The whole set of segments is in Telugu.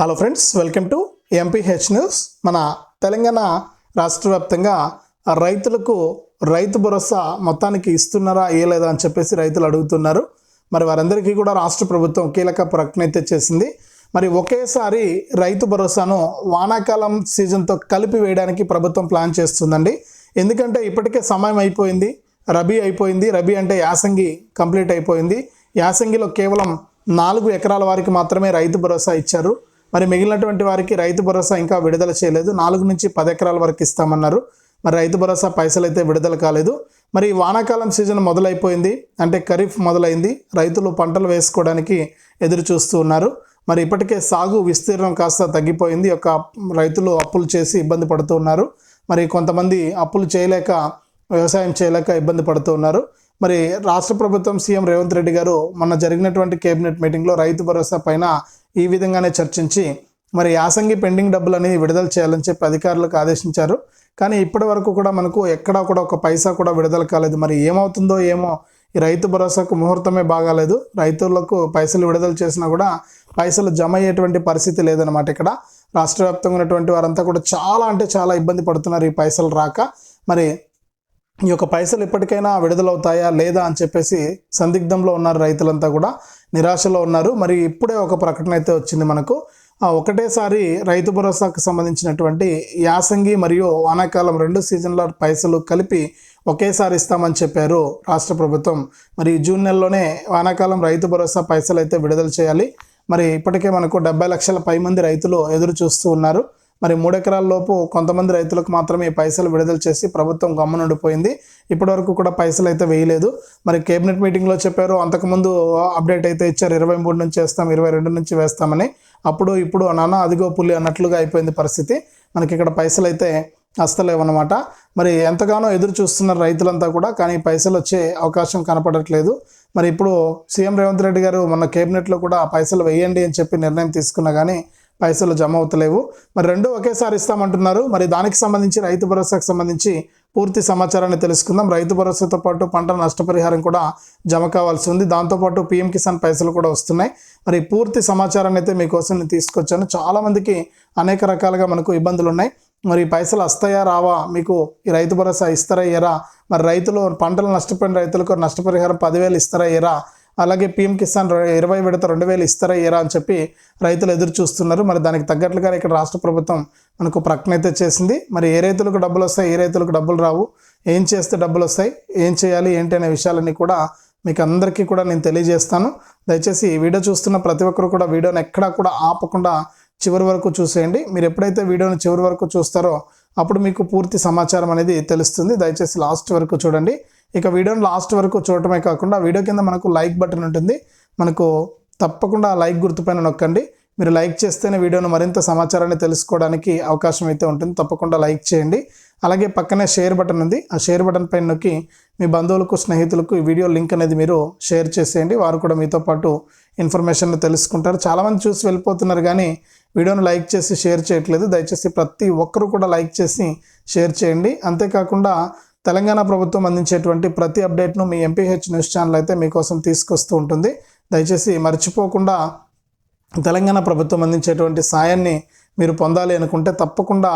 Hello friends welcome to MPH news మన తెలంగాణ రాష్ట్ర వ్యాప్తంగా రైతులకు రైతు భరోసా మొత్తానికి ఇస్తున్నారా ఏ లేదా అని చెప్పేసి రైతులు అడుగుతున్నారు. మరి వారందరికీ కూడా రాష్ట్ర ప్రభుత్వం కీలక ప్రకటన అయితే చేసింది. మరి ఒకేసారి రైతు భరోసాను వానాకాలం సీజన్తో కలిపి వేయడానికి ప్రభుత్వం ప్లాన్ చేస్తుందండి. ఎందుకంటే ఇప్పటికే సమయం అయిపోయింది రబీ అయిపోయింది. రబీ అంటే యాసంగి కంప్లీట్ అయిపోయింది. యాసంగిలో కేవలం నాలుగు ఎకరాల వారికి మాత్రమే రైతు భరోసా ఇచ్చారు. మరి మిగిలినటువంటి వారికి రైతు భరోసా ఇంకా విడుదల చేయలేదు. నాలుగు నుంచి పది ఎకరాల వరకు ఇస్తామన్నారు. మరి రైతు భరోసా పైసలు అయితే విడుదల కాలేదు. మరి వానాకాలం సీజన్ మొదలైపోయింది. అంటే ఖరీఫ్ మొదలైంది. రైతులు పంటలు వేసుకోవడానికి ఎదురు చూస్తూ ఉన్నారు. మరి ఇప్పటికే సాగు విస్తీర్ణం కాస్త తగ్గిపోయింది. ఒక రైతులు అప్పులు చేసి ఇబ్బంది పడుతూ ఉన్నారు. మరి కొంతమంది అప్పులు చేయలేక వ్యవసాయం చేయలేక ఇబ్బంది పడుతూ ఉన్నారు. మరి రాష్ట్ర ప్రభుత్వం సీఎం రేవంత్ రెడ్డి గారు మొన్న జరిగినటువంటి కేబినెట్ మీటింగ్లో రైతు భరోసా పైన ఈ విధంగానే చర్చించి మరి యాసంగి పెండింగ్ డబ్బులని విడుదల చేయాలని చెప్పి అధికారులకు ఆదేశించారు. కానీ ఇప్పటి వరకు కూడా మనకు ఎక్కడా కూడా ఒక పైసా కూడా విడుదల కాలేదు. మరి ఏమవుతుందో ఏమో ఈ రైతు భరోసాకు ముహూర్తమే బాగాలేదు. రైతులకు పైసలు విడుదల చేసినా కూడా పైసలు జమ అయ్యేటువంటి పరిస్థితి లేదనమాట ఇక్కడ. రాష్ట్ర వ్యాప్తంగా ఉన్నటువంటి వారంతా కూడా చాలా అంటే చాలా ఇబ్బంది పడుతున్నారు ఈ పైసలు రాక. మరి ఈ యొక్క పైసలు ఎప్పటికైనా విడుదలవుతాయా లేదా అని చెప్పేసి సందిగ్ధంలో ఉన్నారు రైతులంతా కూడా నిరాశలో ఉన్నారు. మరి ఇప్పుడే ఒక ప్రకటన అయితే వచ్చింది మనకు. ఒకటేసారి రైతు భరోసాకు సంబంధించినటువంటి యాసంగి మరియు వానాకాలం రెండు సీజన్ల పైసలు కలిపి ఒకేసారి ఇస్తామని చెప్పారు రాష్ట్ర ప్రభుత్వం. మరి జూన్ నెలలోనే వానాకాలం రైతు భరోసా పైసలు అయితే విడుదల చేయాలి. మరి ఇప్పటికే మనకు డెబ్బై లక్షల పై మంది రైతులు ఎదురు చూస్తూ ఉన్నారు. మరి మూడెకరాల్లోపు లోపు కొంతమంది రైతులకు మాత్రమే ఈ పైసలు విడుదల చేసి ప్రభుత్వం గమ్మునుండిపోయింది ఇప్పటివరకు కూడా పైసలు అయితే వేయలేదు. మరి కేబినెట్ మీటింగ్లో చెప్పారు అంతకుముందు అప్డేట్ అయితే ఇచ్చారు ఇరవై మూడు నుంచి వేస్తాం ఇరవై రెండు నుంచి వేస్తామని. అప్పుడు ఇప్పుడు నాన్న అదిగో పులి అన్నట్లుగా అయిపోయింది పరిస్థితి. మనకి ఇక్కడ పైసలు అయితే అస్తలేవన్నమాట. మరి ఎంతగానో ఎదురు చూస్తున్నారు రైతులంతా కూడా కానీ పైసలు వచ్చే అవకాశం కనపడట్లేదు. మరి ఇప్పుడు సీఎం రేవంత్ రెడ్డి గారు మొన్న కేబినెట్లో కూడా పైసలు వేయండి అని చెప్పి నిర్ణయం తీసుకున్నా కానీ పైసలు జమ అవుతలేవు. మరి రెండు ఒకేసారి ఇస్తామంటున్నారు. మరి దానికి సంబంధించి రైతు భరోసాకు సంబంధించి పూర్తి సమాచారాన్ని తెలుసుకుందాం. రైతు భరోసాతో పాటు పంట నష్టపరిహారం కూడా జమ కావాల్సి ఉంది. దాంతోపాటు పీఎం కిసాన్ పైసలు కూడా వస్తున్నాయి. మరి పూర్తి సమాచారాన్ని అయితే మీకోసం నేను తీసుకొచ్చాను. చాలామందికి అనేక రకాలుగా మనకు ఇబ్బందులు ఉన్నాయి. మరి పైసలు వస్తాయా రావా? మీకు ఈ రైతు భరోసా ఇస్తారా ఇయరా మరి రైతులు పంటలు నష్టపోయిన రైతులకు నష్టపరిహారం పదివేలు ఇస్తారా ఇయరా అలాగే పీఎం కిసాన్ ఇరవై విడత రెండు వేలు ఇస్తారా ఇయరా అని చెప్పి రైతులు ఎదురు చూస్తున్నారు. మరి దానికి తగ్గట్లుగా ఇక్కడ రాష్ట్ర ప్రభుత్వం మనకు ప్రకటన అయితే చేసింది. మరి ఏ రైతులకు డబ్బులు వస్తాయి ఏ రైతులకు డబ్బులు రావు ఏం చేస్తే డబ్బులు వస్తాయి ఏం చేయాలి ఏంటి అనే విషయాలన్నీ కూడా మీకు అందరికీ కూడా నేను తెలియజేస్తాను. దయచేసి ఈ వీడియో చూస్తున్న ప్రతి ఒక్కరు కూడా వీడియోని ఎక్కడా కూడా ఆపకుండా చివరి వరకు చూసేయండి. మీరు ఎప్పుడైతే వీడియోని చివరి వరకు చూస్తారో అప్పుడు మీకు పూర్తి సమాచారం అనేది తెలుస్తుంది. దయచేసి లాస్ట్ వరకు చూడండి. ఇక వీడియోని లాస్ట్ వరకు చూడటమే కాకుండా వీడియో కింద మనకు లైక్ బటన్ ఉంటుంది. మనకు తప్పకుండా లైక్ గుర్తుపైన నొక్కండి. మీరు లైక్ చేస్తేనే వీడియోను మరింత సమాచారాన్ని తెలుసుకోవడానికి అవకాశం అయితే ఉంటుంది. తప్పకుండా లైక్ చేయండి. అలాగే పక్కనే షేర్ బటన్ ఉంది. ఆ షేర్ బటన్ పైన నొక్కి మీ బంధువులకు స్నేహితులకు ఈ వీడియో లింక్ అనేది మీరు షేర్ చేసేయండి. వారు కూడా మీతో పాటు ఇన్ఫర్మేషన్ తెలుసుకుంటారు. చాలామంది చూసి వెళ్ళిపోతున్నారు కానీ వీడియోను లైక్ చేసి షేర్ చేయట్లేదు. దయచేసి ప్రతి ఒక్కరు కూడా లైక్ చేసి షేర్ చేయండి. అంతేకాకుండా తెలంగాణ ప్రభుత్వం అందించేటువంటి ప్రతి అప్డేట్ను మీ ఎంపీహెచ్ న్యూస్ ఛానల్ అయితే మీకోసం తీసుకొస్తూ ఉంటుంది. దయచేసి మర్చిపోకుండా తెలంగాణ ప్రభుత్వం అందించేటువంటి సాయాన్ని మీరు పొందాలి అనుకుంటే తప్పకుండా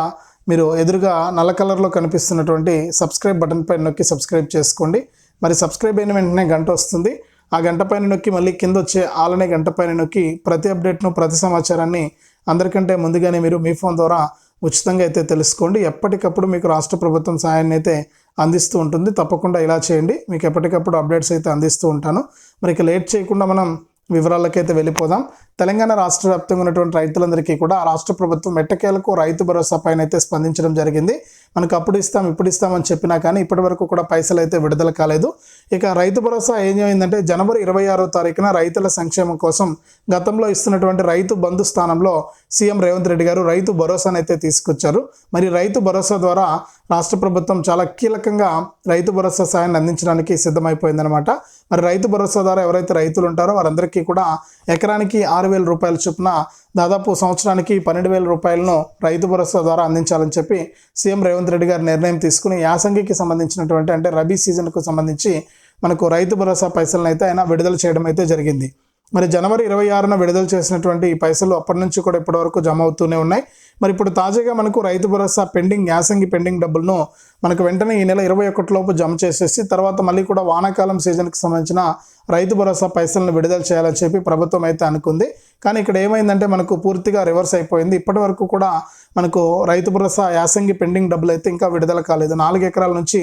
మీరు ఎదురుగా నల్ల కలర్లో కనిపిస్తున్నటువంటి సబ్స్క్రైబ్ బటన్ పైన నొక్కి సబ్స్క్రైబ్ చేసుకోండి. మరి సబ్స్క్రైబ్ అయిన వెంటనే గంట వస్తుంది. ఆ గంట పైన నొక్కి మళ్ళీ కింద వచ్చే ఆలనే గంట పైన నొక్కి ప్రతి అప్డేట్ను ప్రతి సమాచారాన్ని అందరికంటే ముందుగానే మీరు మీ ఫోన్ ద్వారా ఉచితంగా అయితే తెలుసుకోండి. ఎప్పటికప్పుడు మీకు రాష్ట్ర ప్రభుత్వం సాయాన్ని అయితే అందిస్తూ ఉంటుంది. తప్పకుండా ఇలా చేయండి. మీకు ఎప్పటికప్పుడు అప్డేట్స్ అయితే అందిస్తూ ఉంటాను. మరి లేట్ చేయకుండా మనం వివరాలకైతే వెళ్ళిపోదాం. తెలంగాణ రాష్ట్ర వ్యాప్తంగా ఉన్నటువంటి రైతులందరికీ కూడా ఆ రాష్ట్ర ప్రభుత్వం ఎట్టకేలకు రైతు భరోసా పైన అయితే స్పందించడం జరిగింది. మనకు అప్పుడు ఇస్తాం ఇప్పుడు ఇస్తామని చెప్పినా కానీ ఇప్పటి వరకు కూడా పైసలు అయితే విడుదల కాలేదు. ఇక రైతు భరోసా ఏం అయిందంటే జనవరి ఇరవై ఆరో తారీఖున రైతుల సంక్షేమం కోసం గతంలో ఇస్తున్నటువంటి రైతు బంధు స్థానంలో సీఎం రేవంత్ రెడ్డి గారు రైతు భరోసాను అయితే తీసుకొచ్చారు. మరి రైతు భరోసా ద్వారా రాష్ట్ర ప్రభుత్వం చాలా కీలకంగా రైతు భరోసా సాయాన్ని అందించడానికి సిద్ధమైపోయిందనమాట మరి రైతు భరోసా ద్వారా ఎవరైతే రైతులు ఉంటారో వారందరికీ కూడా ఎకరానికి ఆరు వేల రూపాయల చొప్పున దాదాపు సంవత్సరానికి పన్నెండు వేల రూపాయలను రైతు భరోసా ద్వారా అందించాలని చెప్పి సీఎం రేవంత్ రెడ్డి గారు నిర్ణయం తీసుకుని యాసంగికి సంబంధించినటువంటి అంటే రబీ సీజన్కు సంబంధించి మనకు రైతు భరోసా పైసలను అయితే ఆయన విడుదల చేయడం అయితే జరిగింది. మరి జనవరి ఇరవై ఆరున విడుదల చేసినటువంటి ఈ పైసలు అప్పటి నుంచి కూడా ఇప్పటి వరకు జమ అవుతూనే ఉన్నాయి. మరి ఇప్పుడు తాజాగా మనకు రైతు భరోసా పెండింగ్ యాసంగి పెండింగ్ డబ్బులను మనకు వెంటనే ఈ నెల ఇరవై ఒకటి లోపు జమ చేసేసి తర్వాత మళ్ళీ కూడా వానాకాలం సీజన్కి సంబంధించిన రైతు భరోసా పైసలను విడుదల చేయాలని చెప్పి ప్రభుత్వం అయితే అనుకుంది. కానీ ఇక్కడ ఏమైందంటే మనకు పూర్తిగా రివర్స్ అయిపోయింది. ఇప్పటి వరకు కూడా మనకు రైతు భరోసా యాసంగి పెండింగ్ డబ్బులు అయితే ఇంకా విడుదల కాలేదు. నాలుగు ఎకరాల నుంచి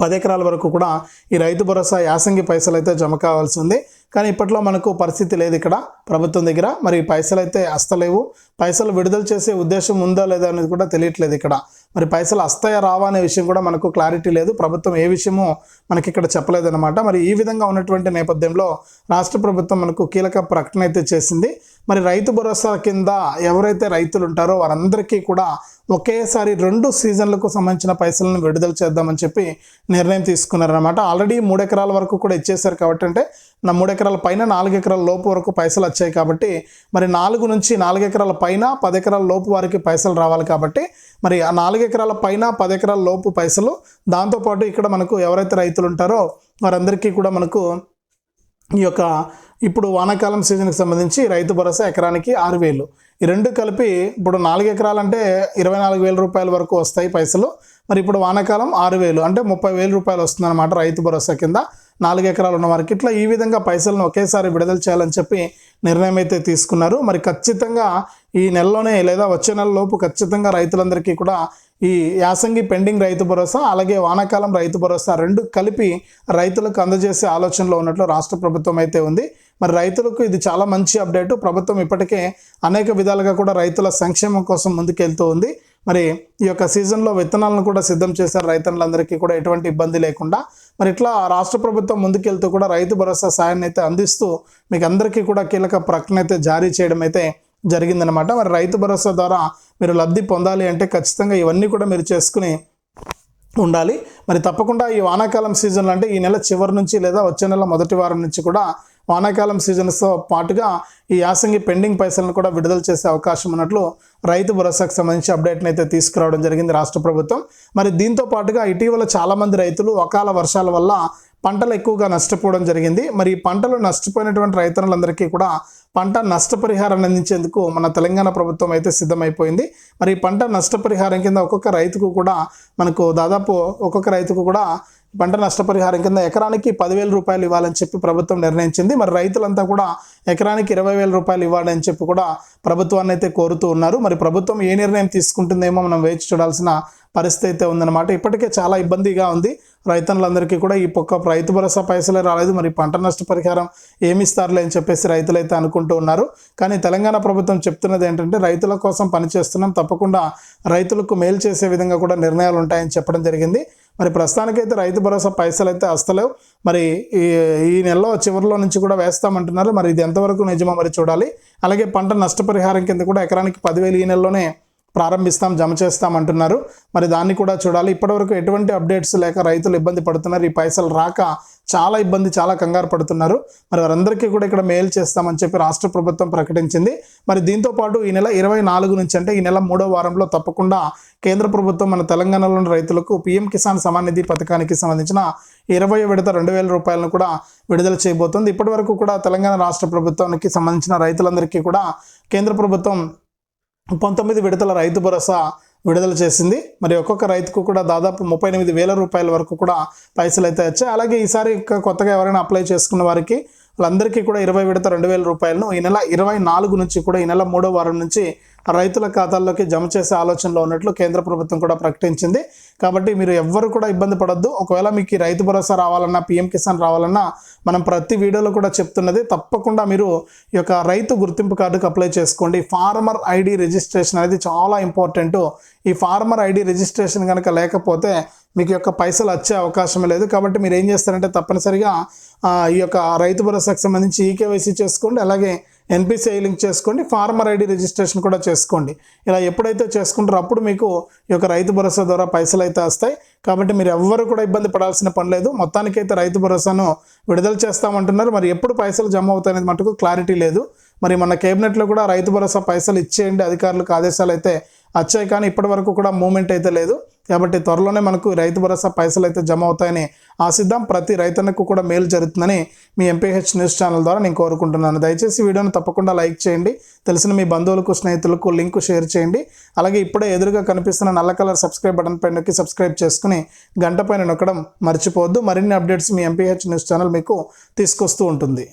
పది ఎకరాల వరకు కూడా ఈ రైతు భరోసా యాసంగి పైసలు అయితే జమ కావాల్సి ఉంది. కానీ ఇప్పట్లో మనకు పరిస్థితి లేదు ఇక్కడ ప్రభుత్వం దగ్గర. మరి పైసలు అయితే అస్తలేవు. పైసలు విడుదల చేసే ఉద్దేశం ఉందా లేదా అనేది కూడా తెలియట్లేదు ఇక్కడ. మరి పైసలు వస్తాయా రావా అనే విషయం కూడా మనకు క్లారిటీ లేదు. ప్రభుత్వం ఏ విషయమో మనకి ఇక్కడ చెప్పలేదన్నమాట. మరి ఈ విధంగా ఉన్నటువంటి నేపథ్యంలో రాష్ట్ర ప్రభుత్వం మనకు కీలక ప్రకటన అయితే చేసింది. మరి రైతు భరోసా కింద ఎవరైతే రైతులు ఉంటారో వారందరికీ కూడా ఒకేసారి రెండు సీజన్లకు సంబంధించిన పైసలను విడుదల చేద్దామని చెప్పి నిర్ణయం తీసుకున్నారనమాట ఆల్రెడీ మూడు ఎకరాల వరకు కూడా ఇచ్చేశారు కాబట్టి అంటే నా మూడు ఎకరాల పైన నాలుగు ఎకరాల లోపు వరకు పైసలు వచ్చాయి కాబట్టి మరి నాలుగు నుంచి నాలుగు ఎకరాల పైన పది ఎకరాల లోపు వారికి పైసలు రావాలి కాబట్టి మరి ఆ నాలుగు ఎకరాల పైన పది ఎకరాల లోపు పైసలు దాంతోపాటు ఇక్కడ మనకు ఎవరైతే రైతులు ఉంటారో వారందరికీ కూడా మనకు ఈ యొక్క ఇప్పుడు వానాకాలం సీజన్కి సంబంధించి రైతు భరోసా ఎకరానికి ఆరు వేలు. ఈ రెండు కలిపి ఇప్పుడు నాలుగు ఎకరాలంటే ఇరవై నాలుగు వేల రూపాయల వరకు వస్తాయి పైసలు. మరి ఇప్పుడు వానాకాలం ఆరు వేలు. అంటే ముప్పై వేల రూపాయలు వస్తుందన్నమాట రైతు భరోసా కింద. నాలుగు ఎకరాలు ఉన్న వారికి. ఇట్లా ఈ విధంగా పైసలను ఒకేసారి విడుదల చేయాలని చెప్పి నిర్ణయం అయితే తీసుకున్నారు. మరి ఖచ్చితంగా ఈ నెలలోనే లేదా వచ్చే నెల లోపు ఖచ్చితంగా రైతులందరికీ కూడా ఈ యాసంగి పెండింగ్ రైతు భరోసా అలాగే వానాకాలం రైతు భరోసా రెండు కలిపి రైతులకు అందజేసే ఆలోచనలో ఉన్నట్లు రాష్ట్ర ప్రభుత్వం అయితే ఉంది. మరి రైతులకు ఇది చాలా మంచి అప్డేట్. ప్రభుత్వం ఇప్పటికే అనేక విధాలుగా కూడా రైతుల సంక్షేమం కోసం ముందుకెళ్తూ ఉంది. మరి ఈ యొక్క సీజన్లో విత్తనాలను కూడా సిద్ధం చేశారు రైతులందరికీ కూడా ఎటువంటి ఇబ్బంది లేకుండా. మరి ఇట్లా రాష్ట్ర ప్రభుత్వం ముందుకెళ్తూ కూడా రైతు భరోసా సాయాన్ని అయితే అందిస్తూ మీకు అందరికీ కూడా కీలక ప్రకటన అయితే జారీ చేయడం అయితే జరిగిందనమాట మరి రైతు భరోసా ద్వారా మీరు లబ్ధి పొందాలి అంటే ఖచ్చితంగా ఇవన్నీ కూడా మీరు చేసుకుని ఉండాలి. మరి తప్పకుండా ఈ వానాకాలం సీజన్లు అంటే ఈ నెల చివరి నుంచి లేదా వచ్చే నెల మొదటి వారం నుంచి కూడా వానాకాలం సీజన్స్తో పాటుగా ఈ యాసంగి పెండింగ్ పైసలను కూడా విడుదల చేసే అవకాశం ఉన్నట్లు రైతు భరోసాకు సంబంధించి అప్డేట్ని అయితే తీసుకురావడం జరిగింది రాష్ట్ర ప్రభుత్వం. మరి దీంతో పాటుగా ఇటీవల చాలామంది రైతులు అకాల వర్షాల వల్ల పంటలు ఎక్కువగా నష్టపోవడం జరిగింది. మరి పంటలు నష్టపోయినటువంటి రైతులందరికీ కూడా పంట నష్టపరిహారాన్ని అందించేందుకు మన తెలంగాణ ప్రభుత్వం అయితే సిద్ధమైపోయింది. మరి పంట నష్టపరిహారం కింద ఒక్కొక్క రైతుకు కూడా మనకు దాదాపు ఒక్కొక్క రైతుకు కూడా పంట నష్టపరిహారం కింద ఎకరానికి పదివేల రూపాయలు ఇవ్వాలని చెప్పి ప్రభుత్వం నిర్ణయించింది. మరి రైతులంతా కూడా ఎకరానికి ఇరవై వేల రూపాయలు ఇవ్వాలని చెప్పి కూడా ప్రభుత్వాన్ని అయితే కోరుతూ ఉన్నారు. మరి ప్రభుత్వం ఏ నిర్ణయం తీసుకుంటుందేమో మనం వేచి చూడాల్సిన పరిస్థితి అయితే ఉందన్నమాట. ఇప్పటికే చాలా ఇబ్బందిగా ఉంది. రైతులందరికీ కూడా ఈ పొక్క రైతు భరోసా పైసలే రాలేదు. మరి పంట నష్టపరిహారం ఏమి ఇస్తారులే అని చెప్పేసి రైతులైతే అనుకుంటూ ఉన్నారు. కానీ తెలంగాణ ప్రభుత్వం చెప్తున్నది ఏంటంటే రైతుల కోసం పనిచేస్తున్నాం. తప్పకుండా రైతులకు మేలు చేసే విధంగా కూడా నిర్ణయాలు ఉంటాయని చెప్పడం జరిగింది. మరి ప్రస్తుతానికైతే రైతు భరోసా పైసలు అయితే వస్తలేవు మరి ఈ ఈ నెలలో చివరిలో నుంచి కూడా వేస్తామంటున్నారు. మరి ఇది ఎంతవరకు నిజమో మరి చూడాలి. అలాగే పంట నష్టపరిహారం కింద కూడా ఎకరానికి పదివేలు ఈ నెలలోనే ప్రారంభిస్తాం జమ చేస్తాం అంటున్నారు. మరి దాన్ని కూడా చూడాలి. ఇప్పటివరకు ఎటువంటి అప్డేట్స్ లేక రైతులు ఇబ్బంది పడుతున్నారు. ఈ పైసలు రాక చాలా ఇబ్బంది చాలా కంగారు పడుతున్నారు. మరి వారందరికీ కూడా ఇక్కడ మెయిల్ చేస్తామని చెప్పి రాష్ట్ర ప్రభుత్వం ప్రకటించింది. మరి దీంతో పాటు ఈ నెల ఇరవై నాలుగు నుంచి అంటే ఈ నెల మూడో వారంలో తప్పకుండా కేంద్ర ప్రభుత్వం మన తెలంగాణలోని రైతులకు పీఎం కిసాన్ సమాన్ నిధి పథకానికి సంబంధించిన ఇరవై విడత రెండు వేల రూపాయలను కూడా విడుదల చేయబోతోంది. ఇప్పటి వరకు కూడా తెలంగాణ రాష్ట్ర ప్రభుత్వానికి సంబంధించిన రైతులందరికీ కూడా కేంద్ర ప్రభుత్వం పంతొమ్మిది విడతల రైతు భరోసా విడుదల చేసింది. మరి ఒక్కొక్క రైతుకు కూడా దాదాపు ముప్పై ఎనిమిది వేల రూపాయల వరకు కూడా పైసలు అయితే వచ్చాయి. అలాగే ఈసారి కొత్తగా ఎవరైనా అప్లై చేసుకున్న వారికి వాళ్ళందరికీ కూడా ఇరవై విడత రెండు వేల రూపాయలను ఈ నెల ఇరవై నాలుగు నుంచి కూడా ఈ నెల మూడో వారం నుంచి రైతుల ఖాతాల్లోకి జమ చేసే ఆలోచనలో ఉన్నట్లు కేంద్ర ప్రభుత్వం కూడా ప్రకటించింది. కాబట్టి మీరు ఎవ్వరు కూడా ఇబ్బంది పడద్దు. ఒకవేళ మీకు రైతు భరోసా రావాలన్నా పిఎం కిసాన్ రావాలన్నా మనం ప్రతి వీడియోలో కూడా చెప్తున్నది తప్పకుండా మీరు ఈ యొక్క రైతు గుర్తింపు కార్డుకు అప్లై చేసుకోండి. ఫార్మర్ ఐడి రిజిస్ట్రేషన్ అనేది చాలా ఇంపార్టెంట్. ఈ ఫార్మర్ ఐడి రిజిస్ట్రేషన్ కనుక లేకపోతే మీకు యొక్క పైసలు వచ్చే అవకాశం లేదు. కాబట్టి మీరు ఏం చేస్తారంటే తప్పనిసరిగా ఈ యొక్క రైతు భరోసాకు సంబంధించి ఈకేవైసీ చేసుకోండి. అలాగే ఎన్పిసిఐ లింక్ చేసుకోండి ఫార్మర్ ఐడి రిజిస్ట్రేషన్ కూడా చేసుకోండి. ఇలా ఎప్పుడైతే చేసుకుంటారో అప్పుడు మీకు ఈ యొక్క రైతు భరోసా ద్వారా పైసలు అయితే వస్తాయి. కాబట్టి మీరు ఎవ్వరు కూడా ఇబ్బంది పడాల్సిన పని లేదు. మొత్తానికైతే రైతు భరోసాను విడుదల చేస్తామంటున్నారు. మరి ఎప్పుడు పైసలు జమ అవుతాయనేది మటుకు క్లారిటీ లేదు. మరి మన కేబినెట్లో కూడా రైతు భరోసా పైసలు ఇచ్చేయండి అధికారులకు ఆదేశాలు అయితే వచ్చాయి. కానీ ఇప్పటి వరకు కూడా మూమెంట్ అయితే లేదు. కాబట్టి త్వరలోనే మనకు రైతు భరోసా పైసలు అయితే జమ అవుతాయని ఆశిద్దాం. ప్రతి రైతన్నకు కూడా మేలు జరుగుతుందని మీ ఎంపీహెచ్ న్యూస్ ఛానల్ ద్వారా నేను కోరుకుంటున్నాను. దయచేసి వీడియోను తప్పకుండా లైక్ చేయండి. తెలిసిన మీ బంధువులకు స్నేహితులకు లింక్ షేర్ చేయండి. అలాగే ఇప్పుడే ఎదురుగా కనిపిస్తున్న నల్ల కలర్ సబ్స్క్రైబ్ బటన్ పైన నొక్కి సబ్స్క్రైబ్ చేసుకుని గంట పైన నొక్కడం మర్చిపోవద్దు. మరిన్ని అప్డేట్స్ మీ ఎంపీహెచ్ న్యూస్ ఛానల్ మీకు తీసుకొస్తూ ఉంటుంది.